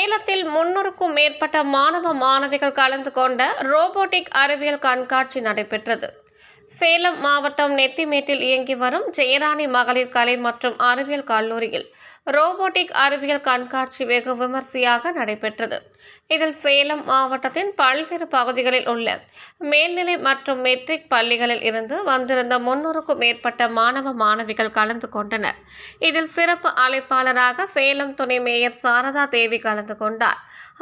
சேலத்தில் முன்னூறுக்கும் மேற்பட்ட மாணவ மாணவிகள் கலந்து கொண்ட ரோபோட்டிக் அறிவியல் கண்காட்சி நடைபெற்றது. சேலம் மாவட்டம் நெத்திமேட்டில் இயங்கி வரும் ஜெயராணி மகளிர் கலை மற்றும் அறிவியல் கல்லூரியில் ரோபோட்டிக் அறிவியல் கண்காட்சி வெகு விமர்சையாக நடைபெற்றது. இதில் சேலம் மாவட்டத்தின் பல்வேறு பகுதிகளில் உள்ள மேல்நிலை மற்றும் மெட்ரிக் பள்ளிகளில் இருந்து வந்திருந்த முன்னூறுக்கும் மேற்பட்ட மாணவ மாணவிகள் கலந்து கொண்டனர். இதில் சிறப்பு அழைப்பாளராக சேலம் துணை மேயர் சாரதா தேவி கலந்து கொண்டார்.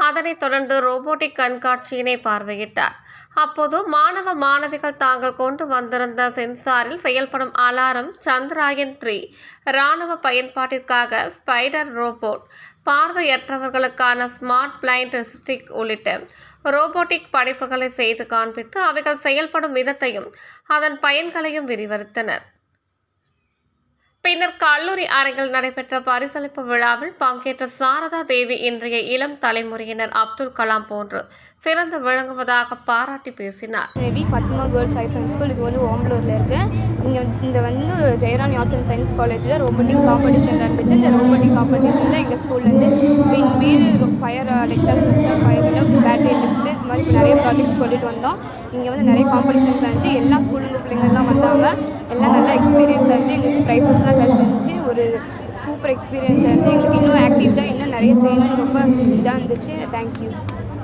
அதனைத் தொடர்ந்து ரோபோட்டிக் கண்காட்சியினை பார்வையிட்டார். அப்போது மாணவ மாணவிகள் தாங்கள் கொண்டு வந்திருந்த சென்சாரில் செயல்படும் அலாரம் சந்திராயன் த்ரீ. இராணுவ பயன்பாட்டிற்காக ஸ்பைடர் ரோபோட். பார்வையற்றவர்களுக்கான ஸ்மார்ட் பிளைண்ட் ஸ்டிக் உள்ளிட்ட ரோபோட்டிக் படைப்புகளை செய்து காண்பித்து அவைகள் செயல்படும் விதத்தையும் அதன் பயன்களையும் விரிவரித்தனர் பின்னர் கல்லூரி அரங்கில் நடைபெற்ற பரிசளிப்பு விழாவில் பங்கேற்ற சாரதா தேவி இன்றைய இளம் தலைமுறையினர் அப்துல் கலாம் போன்று சிறந்து விளங்குவதாக பாராட்டி பேசினார். Devi Padma girls higher secondary school இது வந்து ஓம்பலூரில் இருக்கு. இங்கே இந்த வந்து ஜெயராணி ஆர்ட்ஸ் அண்ட் சயின்ஸ் காலேஜில் ரோபோட்டிக் காம்படிஷன் நடந்துச்சு. இந்த ரோபோட்டிக் காம்படிஷனில் எங்கள் ஸ்கூல்லேருந்து windmill fire detector system fire battery ஃபீல்டுக்கு இது மாதிரி இப்போ நிறைய ப்ராஜெக்ட்ஸ் கொண்டுட்டு வந்தோம். இங்கே வந்து நிறைய காம்படிஷன்ஸ் இருந்துச்சு எல்லா ஸ்கூல்லேருந்து பிள்ளைங்கள்லாம் வந்தாங்க. எல்லாம் நல்ல எக்ஸ்பீரியன்ஸ் ஆச்சு. எங்களுக்கு ப்ரைஸஸ்லாம் கிடச்சிருந்துச்சு. ஒரு சூப்பர் எக்ஸ்பீரியன்ஸ் ஆச்சு. எங்களுக்கு இன்னும் ஆக்டிவ் தான். இன்னும் நிறைய செய்யணும்னு ரொம்ப இதாக இருந்துச்சு. தேங்க்யூ